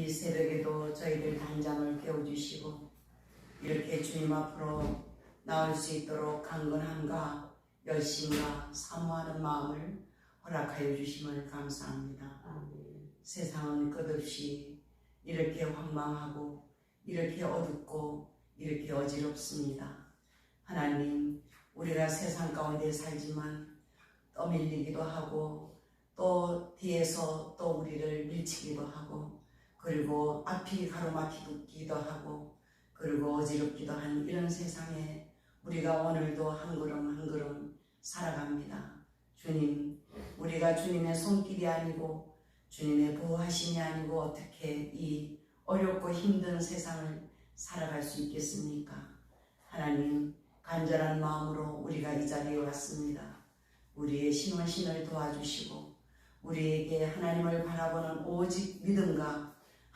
이 새벽에도 저희들 단장을 깨워주시고 이렇게 주님 앞으로 나올 수 있도록 강건함과 열심과 사모하는 마음을 허락하여 주심을 감사합니다. 세상은 끝없이 이렇게 황망하고 이렇게 어둡고 이렇게 어지럽습니다. 하나님, 우리가 세상 가운데 살지만 떠밀리기도 하고 또 뒤에서 또 우리를 밀치기도 하고 그리고 앞이 가로막히기도 하고 그리고 어지럽기도 한 이런 세상에 우리가 오늘도 한 걸음 한 걸음 살아갑니다. 주님, 우리가 주님의 손길이 아니고 주님의 보호하심이 아니고 어떻게 이 어렵고 힘든 세상을 살아갈 수 있겠습니까? 하나님, 간절한 마음으로 우리가 이 자리에 왔습니다. 우리의 신원신을 도와주시고 우리에게 하나님을 바라보는 오직 믿음과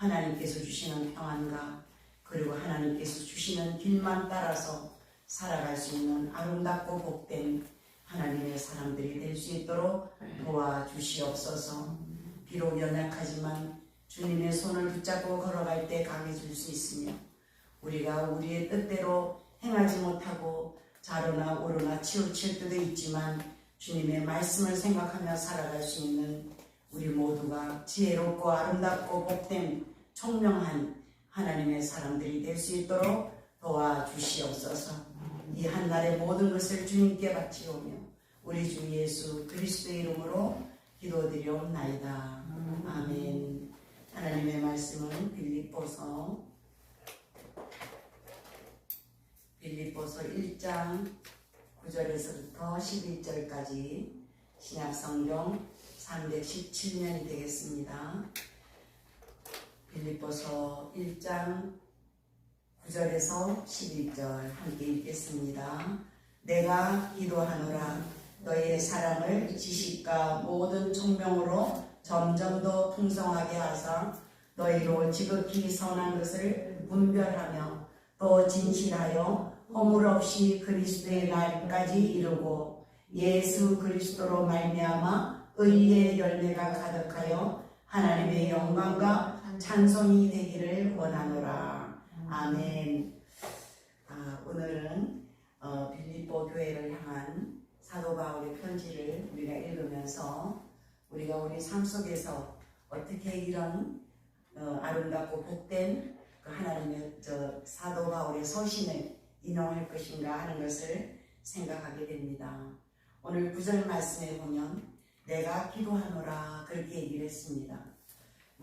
하나님께서 주시는 평안과 그리고 하나님께서 주시는 길만 따라서 살아갈 수 있는 아름답고 복된 하나님의 사람들이 될 수 있도록 도와주시옵소서. 비록 연약하지만 주님의 손을 붙잡고 걸어갈 때 강해질 수 있으며 우리가 우리의 뜻대로 행하지 못하고 자로나 오르나 치우칠 때도 있지만 주님의 말씀을 생각하며 살아갈 수 있는 우리 모두가 지혜롭고 아름답고 복된 총명한 하나님의 사람들이 될 수 있도록 도와주시옵소서. 이 한날의 모든 것을 주님께 바치오며 우리 주 예수 그리스도의 이름으로 기도드리옵나이다. 아멘. 하나님의 말씀은 빌립보서 빌립보서 1장 9절에서부터 11절까지 신약성경 317년이 되겠습니다. 빌립보서 1장 9절에서 11절 함께 읽겠습니다. 내가 기도하노라 너희의 사랑을 지식과 모든 총명으로 점점 더 풍성하게 하사 너희로 지극히 선한 것을 분별하며 또 진실하여 허물 없이 그리스도의 날까지 이루고 예수 그리스도로 말미암아 의의 열매가 가득하여 하나님의 영광과 찬송이 되기를 원하노라. 아멘. 아, 오늘은 어, 빌립보 교회를 향한 사도 바울의 편지를 우리가 읽으면서 우리가 우리 삶 속에서 어떻게 이런 어, 아름답고 복된 그 하나님의 저 사도 바울의 서신을 인용할 것인가 하는 것을 생각하게 됩니다. 오늘 구절 말씀에 보면 내가 기도하노라 그렇게 얘기를 했습니다.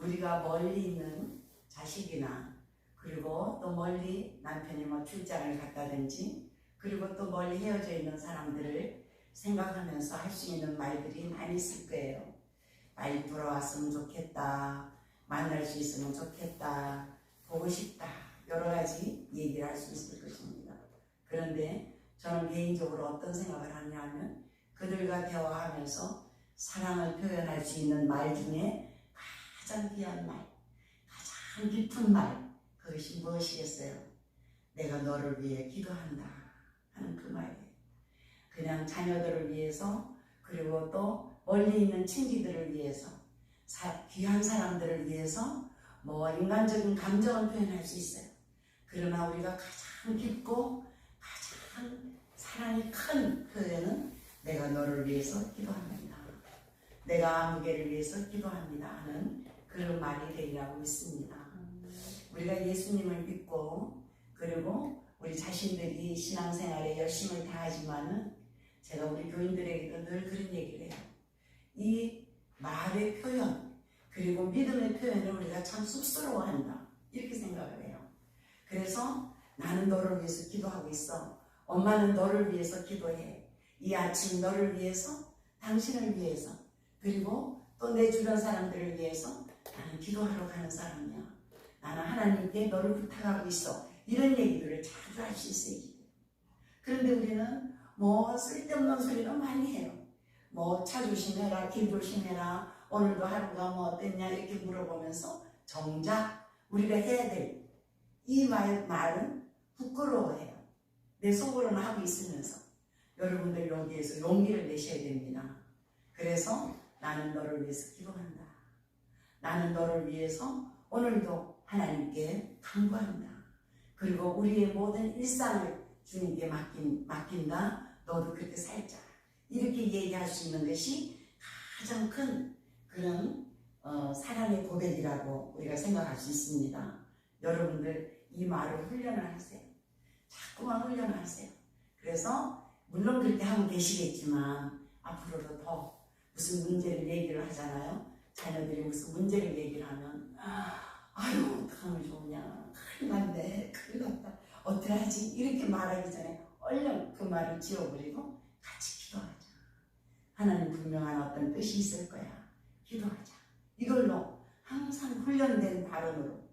우리가 멀리 있는 자식이나 그리고 또 멀리 남편이 뭐 출장을 갔다든지 그리고 또 멀리 헤어져 있는 사람들을 생각하면서 할 수 있는 말들이 많이 있을 거예요. 빨리 돌아왔으면 좋겠다. 만날 수 있으면 좋겠다. 보고 싶다. 여러 가지 얘기를 할 수 있을 것입니다. 그런데 저는 개인적으로 어떤 생각을 하냐면 그들과 대화하면서 사랑을 표현할 수 있는 말 중에 가장 귀한 말, 가장 깊은 말, 그것이 무엇이겠어요? 내가 너를 위해 기도한다 하는 그 말이에요. 그냥 자녀들을 위해서 그리고 또 멀리 있는 친지들을 위해서 사, 귀한 사람들을 위해서 뭐 인간적인 감정을 표현할 수 있어요. 그러나 우리가 가장 깊고 가장 사랑이 큰 표현은 내가 너를 위해서 기도합니다. 내가 아무개를 위해서 기도합니다 하는 그 말이 되리라고 믿습니다. 우리가 예수님을 믿고 그리고 우리 자신들이 신앙생활에 열심을 다하지만은 제가 우리 교인들에게도 늘 그런 얘기를 해요. 이 말의 표현 그리고 믿음의 표현을 우리가 참 쑥스러워한다 이렇게 생각을 해요. 그래서 나는 너를 위해서 기도하고 있어. 엄마는 너를 위해서 기도해. 이 아침 너를 위해서, 당신을 위해서, 그리고 또 내 주변 사람들을 위해서 나는 기도하러 가는 사람이야. 나는 하나님께 너를 부탁하고 있어. 이런 얘기들을 자주 할 수 있어요. 그런데 우리는 뭐 쓸데없는 소리는 많이 해요. 뭐 차 조심해라, 길 조심해라, 오늘도 하루가 뭐 어땠냐 이렇게 물어보면서 정작 우리가 해야 될 이 말, 말은 부끄러워해요. 내 속으로는 하고 있으면서 여러분들 여기에서 용기를 내셔야 됩니다. 그래서 나는 너를 위해서 기도한다. 나는 너를 위해서 오늘도 하나님께 간구한다. 그리고 우리의 모든 일상을 주님께 맡긴, 맡긴다. 너도 그렇게 살자. 이렇게 얘기할 수 있는 것이 가장 큰 그런 어, 사랑의 고백이라고 우리가 생각할 수 있습니다. 여러분들 이 말을 훈련을 하세요. 자꾸만 훈련을 하세요. 그래서 물론 그렇게 하고 계시겠지만 앞으로도 더 무슨 문제를 얘기를 하잖아요. 자녀들이 무슨 문제를 얘기를 하면 아유 어떡하면 좋으냐 큰일 났네 큰일 났다 어떡하지 이렇게 말하기 전에 얼른 그 말을 지워버리고 같이 기도하자. 하나님 분명한 어떤 뜻이 있을 거야. 기도하자. 이걸로 항상 훈련된 발언으로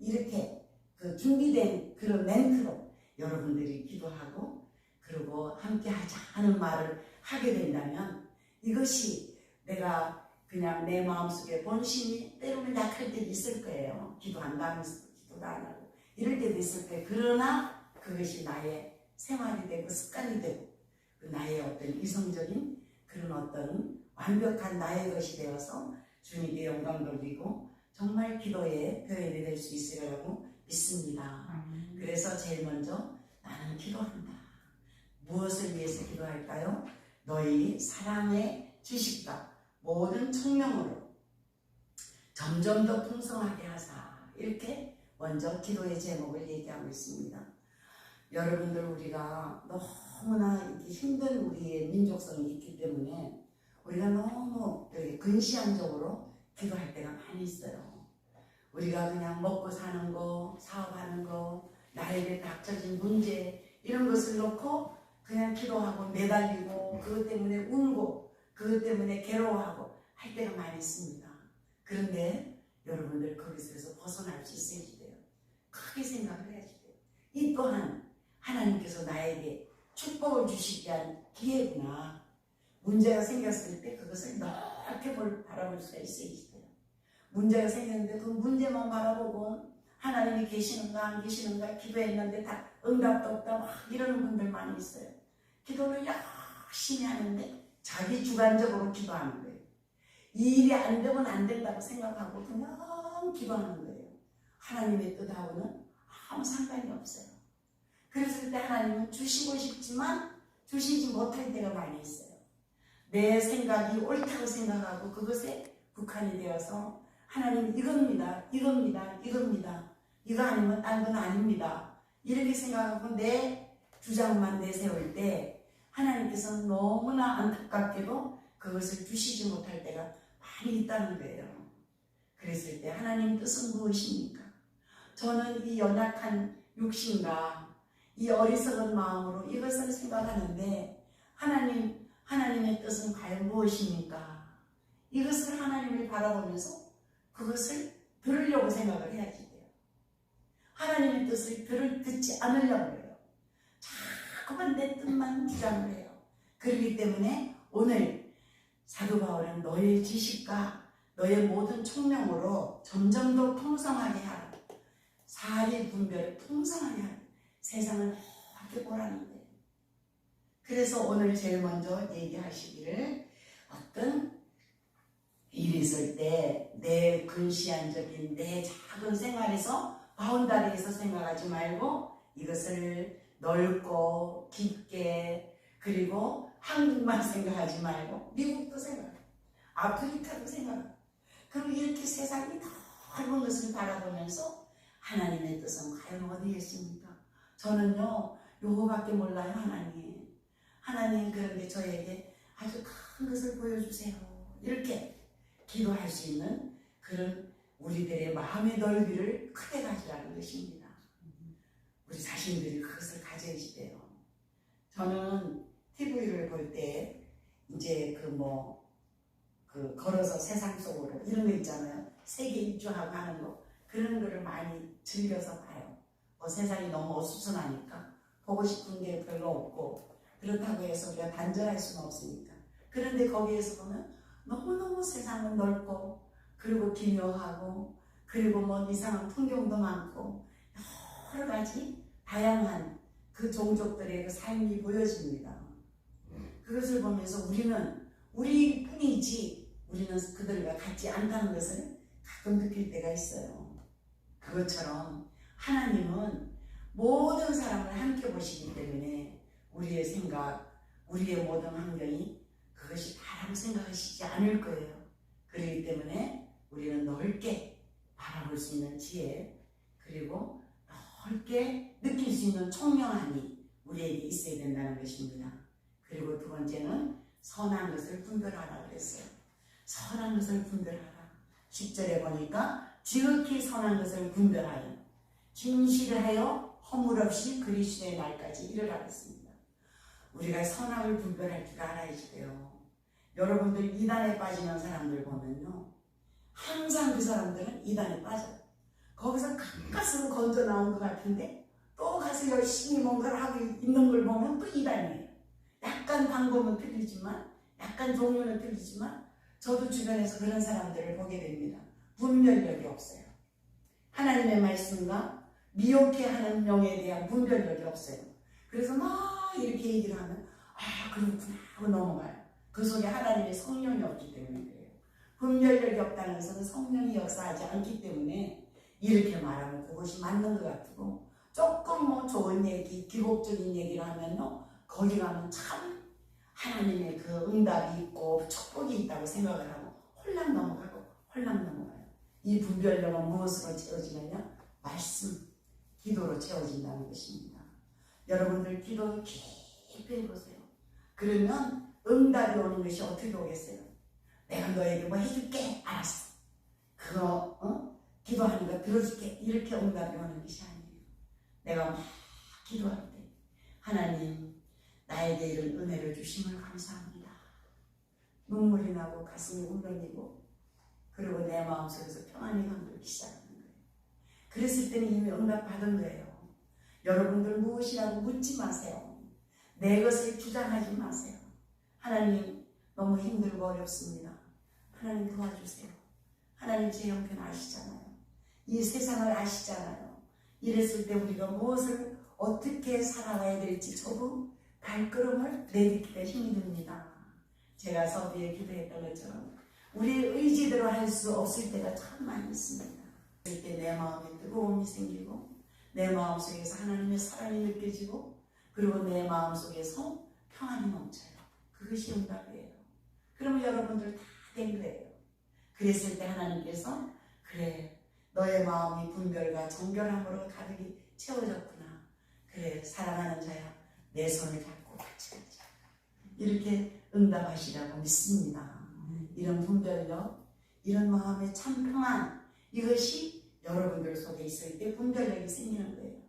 이렇게 그 준비된 그런 멘트로 여러분들이 기도하고 그리고 함께 하자 하는 말을 하게 된다면 이것이 내가 그냥 내 마음속에 본심이 때로는 약할 때도 있을 거예요. 기도한다 하면서 기도도 안 하고 이럴 때도 있을 거예요. 그러나 그것이 나의 생활이 되고 습관이 되고 그 나의 어떤 이성적인 그런 어떤 완벽한 나의 것이 되어서 주님께 영광 돌리고 정말 기도의 표현이 될 수 있으리라고 믿습니다. 그래서 제일 먼저 나는 기도한다. 무엇을 위해서 기도할까요? 너희 사랑의 지식과 모든 청명으로 점점 더 풍성하게 하사 이렇게 먼저 기도의 제목을 얘기하고 있습니다. 여러분들 우리가 너무나 힘든 우리의 민족성이 있기 때문에 우리가 너무 근시안적으로 기도할 때가 많이 있어요. 우리가 그냥 먹고 사는 거, 사업하는 거, 나에게 닥쳐진 문제 이런 것을 놓고 그냥 기도하고 매달리고 그것 때문에 울고 그것 때문에 괴로워하고 할 때가 많이 있습니다. 그런데 여러분들 거기서 벗어날 수 있어야지 돼요. 크게 생각을 해야지 돼요. 이 또한 하나님께서 나에게 축복을 주시기 위한 기회구나. 문제가 생겼을 때 그것을 넓게 볼, 바라볼 수가 있어야지 돼요. 문제가 생겼는데 그 문제만 바라보고 하나님이 계시는가 안 계시는가 기도했는데 다 응답도 없다 막 이러는 분들 많이 있어요. 기도를 열심히 하는데 자기 주관적으로 기도하는 거예요. 이 일이 안 되면 안 된다고 생각하고 그냥 기도하는 거예요. 하나님의 뜻하고는 아무 상관이 없어요. 그랬을 때 하나님은 주시고 싶지만 주시지 못할 때가 많이 있어요. 내 생각이 옳다고 생각하고 그것에 국한이 되어서 하나님 이겁니다, 이겁니다, 이겁니다. 이거 아니면 딴 건 아닙니다. 이렇게 생각하고 내 주장만 내세울 때 하나님께서는 너무나 안타깝게도 그것을 주시지 못할 때가 많이 있다는 거예요. 그랬을 때 하나님 뜻은 무엇입니까? 저는 이 연약한 육신과 이 어리석은 마음으로 이것을 생각하는데 하나님 하나님의 뜻은 과연 무엇입니까? 이것을 하나님을 바라보면서 그것을 들으려고 생각을 해야지 돼요. 하나님의 뜻을 들을 듣지 않으려고 해요. 자꾸만 내 뜻만 주장을 해요. 그렇기 때문에 오늘 사도 바울은 너의 지식과 너의 모든 총명으로 점점 더 풍성하게 하라. 사리 분별을 풍성하게 하라. 세상을 넓게 보라는 거예요. 그래서 오늘 제일 먼저 얘기하시기를 어떤 일이 있을 때 내 근시안적인 내 작은 생활에서 바운다리에서 생각하지 말고 이것을 넓고 깊게 그리고 한국만 생각하지 말고 미국도 생각해 아프리카도 생각해 그리고 이렇게 세상이 넓은 것을 바라보면서 하나님의 뜻은 과연 어디에 있습니까? 저는요 요거밖에 몰라요 하나님 하나님 그런데 저에게 아주 큰 것을 보여주세요 이렇게 기도할 수 있는 그런 우리들의 마음의 넓이를 크게 가지라는 것입니다. 우리 자신들이 그것을 가져야지 돼요. 저는 TV를 볼 때 이제 그 뭐, 그 걸어서 세상 속으로 이런 거 있잖아요. 세계 일주하고 하는 거. 그런 거를 많이 즐겨서 봐요. 뭐 세상이 너무 어수선하니까 보고 싶은 게 별로 없고 그렇다고 해서 우리가 단절할 수는 없으니까. 그런데 거기에서 보면 너무너무 세상은 넓고 그리고 기묘하고 그리고 뭐 이상한 풍경도 많고 여러 가지 다양한 그 종족들의 그 삶이 보여집니다. 그것을 보면서 우리는 우리뿐이지 우리는 그들과 같지 않다는 것을 가끔 느낄 때가 있어요. 그것처럼 하나님은 모든 사람을 함께 보시기 때문에 우리의 생각, 우리의 모든 환경이 그것이 다라고 생각하시지 않을 거예요. 그렇기 때문에 우리는 넓게 바라볼 수 있는 지혜, 그리고 넓게 느낄 수 있는 총명함이 우리에게 있어야 된다는 것입니다. 그리고 두 번째는 선한 것을 분별하라 그랬어요. 선한 것을 분별하라. 10절에 보니까 지극히 선한 것을 분별하여 진실하여 허물 없이 그리스도의 날까지 이르라 그랬습니다. 우리가 선악을 분별할 줄 알아야지 돼요. 여러분들 이단에 빠지는 사람들 보면요. 항상 그 사람들은 이단에 빠져요. 거기서 가까스로 건져 나온 것 같은데 또 가서 열심히 뭔가를 하고 있는 걸 보면 또 이단이에요. 약간 방법은 틀리지만 약간 종류는 틀리지만 저도 주변에서 그런 사람들을 보게 됩니다. 분별력이 없어요. 하나님의 말씀과 미혹해 하는 영에 대한 분별력이 없어요. 그래서 막 이렇게 얘기를 하면 아 그렇구나 하고 넘어가요. 그 속에 하나님의 성령이 없기 때문에 그래요. 분별력이 없다는 것은 성령이 역사하지 않기 때문에 이렇게 말하면 그것이 맞는 것 같고 조금 뭐 좋은 얘기, 기복적인 얘기를 하면요 거기 가면 참 하나님의 그 응답이 있고 축복이 있다고 생각을 하고 홀랑 넘어가고 홀랑 넘어가요. 이 분별력은 무엇으로 채워지느냐? 말씀, 기도로 채워진다는 것입니다. 여러분들 기도 깊이 해보세요. 그러면 응답이 오는 것이 어떻게 오겠어요? 내가 너에게 뭐 해줄게. 알았어. 그거 어? 기도하는 거 들어줄게. 이렇게 응답이 오는 것이 아니에요. 내가 막 기도할 때 하나님 나에게 이런 은혜를 주심을 감사합니다. 눈물이 나고 가슴이 울렁이고 그리고 내 마음속에서 평안이 감돌기 시작하는 거예요. 그랬을 때는 이미 응답 받은 거예요. 여러분들 무엇이라고 묻지 마세요. 내 것을 주장하지 마세요. 하나님 너무 힘들고 어렵습니다. 하나님 도와주세요. 하나님 제 형편 아시잖아요. 이 세상을 아시잖아요. 이랬을 때 우리가 무엇을 어떻게 살아가야 될지 저도 발걸음을 내딛기가 힘이 듭니다. 제가 서비에 기도했던 것처럼 우리의 의지대로 할 수 없을 때가 참 많이 있습니다. 그럴 때내 마음에 뜨거움이 생기고 내 마음 속에서 하나님의 사랑이 느껴지고 그리고 내 마음 속에서 평안이 넘쳐요. 그것이 응답이에요. 그러면 여러분들 다 된 거예요. 그랬을 때 하나님께서 그래 너의 마음이 분별과 정결함으로 가득히 채워졌구나. 그래 사랑하는 자야 내 손을 잡고 같이 가자. 이렇게 응답하시라고 믿습니다. 이런 분별력, 이런 마음의 참 평안 이것이 여러분들 속에 있을 때 분별력이 생기는 거예요.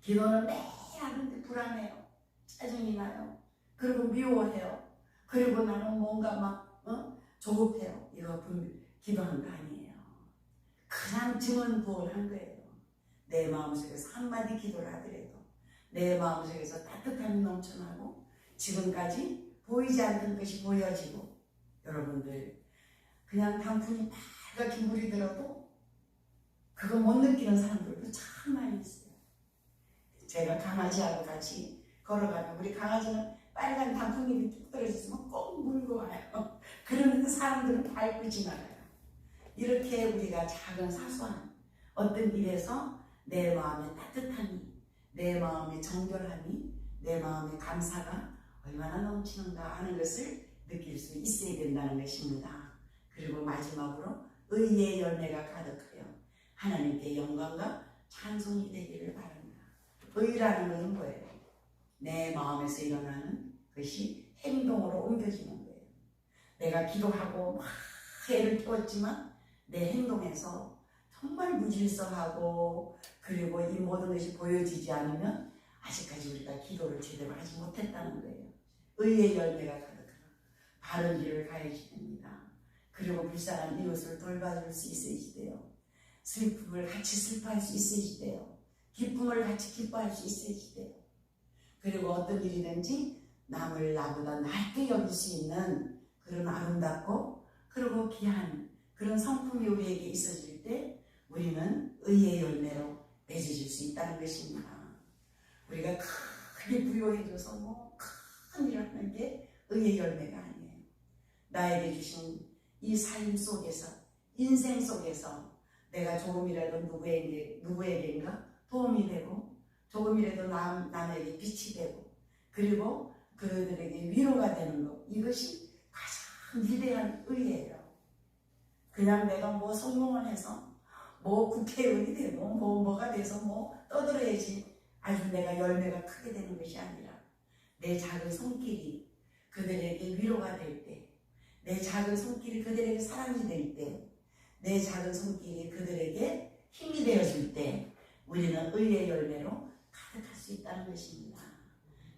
기도는 매일 하는데 불안해요. 짜증이 나요. 그리고 미워해요. 그리고 나는 뭔가 막 어? 조급해요. 이거 분 기도한 거 아니에요. 그냥 증언 부원한 거예요. 내 마음속에서 한마디 기도를 하더라도 내 마음속에서 따뜻함이 넘쳐나고 지금까지 보이지 않던 것이 보여지고 여러분들 그냥 단풍이 빨갛게 물이 들어도 그거 못 느끼는 사람들도 참 많이 있어요. 제가 강아지하고 같이 걸어가면 우리 강아지는 빨간 단풍잎이 뚝 떨어졌으면 꼭 물고 와요. 그러는데 사람들은 밟고 지나가요. 이렇게 우리가 작은 사소한 어떤 일에서 내 마음의 따뜻함이, 내 마음의 정결함이, 내 마음의 감사가 얼마나 넘치는가 하는 것을 느낄 수 있어야 된다는 것입니다. 그리고 마지막으로 의의 열매가 가득하여 하나님께 영광과 찬송이 되기를 바랍니다. 의라는 것은 뭐예요? 내 마음에서 일어나는 것이 행동으로 옮겨지는 거예요. 내가 기도하고 막 애를 키웠지만 내 행동에서 정말 무질서하고 그리고 이 모든 것이 보여지지 않으면 아직까지 우리가 기도를 제대로 하지 못했다는 거예요. 의의 열매가 가득하다. 바른 길을 가야지 됩니다. 그리고 불쌍한 이웃을 돌봐줄 수 있어야지 돼요. 슬픔을 같이 슬퍼할 수 있어야지 돼요. 기쁨을 같이 기뻐할 수 있어야지 돼요. 그리고 어떤 일이든지 남을 나보다 낮게 여길 수 있는 그런 아름답고 그리고 귀한 그런 성품이 우리에게 있어질 때 우리는 의의 열매로 맺어질 수 있다는 것입니다. 우리가 크게 부여해줘서 뭐 큰 일을 하는 게 의의 열매가 아니에요. 나에게 주신 이 삶 속에서 인생 속에서 내가 조금이라도 누구에게, 누구에게인가 도움이 되고 조금이라도 남, 남에게 빛이 되고 그리고 그들에게 위로가 되는 것 이것이 가장 위대한 의예요. 그냥 내가 뭐 성공을 해서 뭐 국회의원이 되고 뭐 뭐가 돼서 뭐 떠들어야지 아주 내가 열매가 크게 되는 것이 아니라 내 작은 손길이 그들에게 위로가 될 때, 내 작은 손길이 그들에게 사랑이 될 때, 내 작은 손길이 그들에게 힘이 되어줄 때, 우리는 의의 열매로 가득할 수 있다는 것입니다.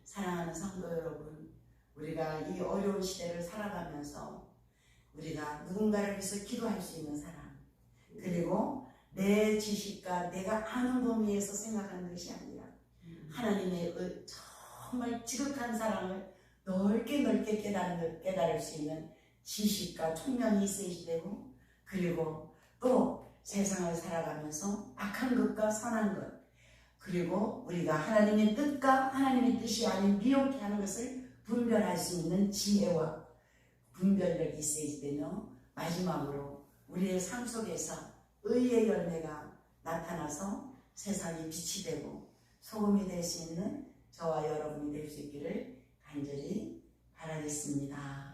사랑하는 성도 여러분, 우리가 이 어려운 시대를 살아가면서 우리가 누군가를 위해서 기도할 수 있는 사람, 그리고 내 지식과 내가 아는 범위에서 생각하는 것이 아니라 하나님의 의- 정말 지극한 사랑을 넓게 넓게 깨달을, 깨달을 수 있는 지식과 총명이 있어야 되고 그리고 또 세상을 살아가면서 악한 것과 선한 것 그리고 우리가 하나님의 뜻과 하나님의 뜻이 아닌 미혹해 하는 것을 분별할 수 있는 지혜와 분별력이 있어야 되며 마지막으로 우리의 삶 속에서 의의 열매가 나타나서 세상이 빛이 되고 소금이 될 수 있는 저와 여러분이 될 수 있기를 간절히 바라겠습니다.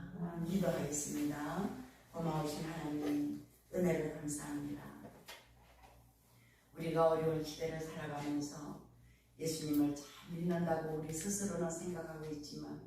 기도하겠습니다. 고마우신 하나님 은혜를 감사합니다. 우리가 어려운 시대를 살아가면서 예수님을 잘 믿는다고 우리 스스로는 생각하고 있지만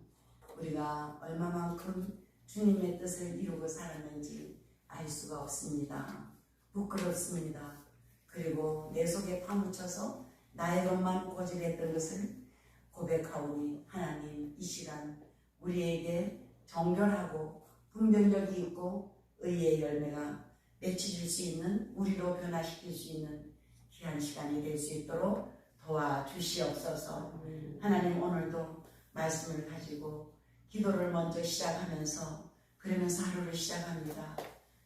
우리가 얼마만큼 주님의 뜻을 이루고 살았는지 알 수가 없습니다. 부끄럽습니다. 그리고 내 속에 파묻혀서 나의 것만 고집했던 것을 고백하오니 하나님 이 시간 우리에게 정결하고 분별력이 있고 의의 열매가 맺혀질 수 있는 우리로 변화시킬 수 있는 귀한 시간이 될 수 있도록 도와주시옵소서 하나님 오늘도 말씀을 가지고 기도를 먼저 시작하면서 그러면서 하루를 시작합니다.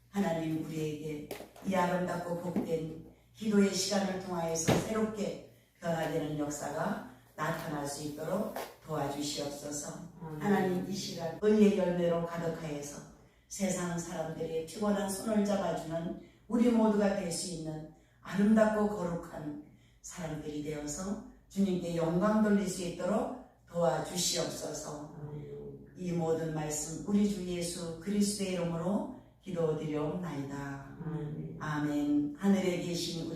하나님 우리에게 이 아름답고 복된 기도의 시간을 통하여서 새롭게 변화되는 역사가 나타날 수 있도록 도와주시옵소서. 하나님 이 시간 의의 열매로 가득하여서 세상 사람들의 피곤한 손을 잡아주는 우리 모두가 될 수 있는 아름답고 거룩한 사람들이 되어서 주님께 영광 돌릴 수 있도록 도와주시옵소서. 이 모든 말씀 우리 주 예수 그리스도의 이름으로 기도드리옵나이다. 아멘. 하늘에 계신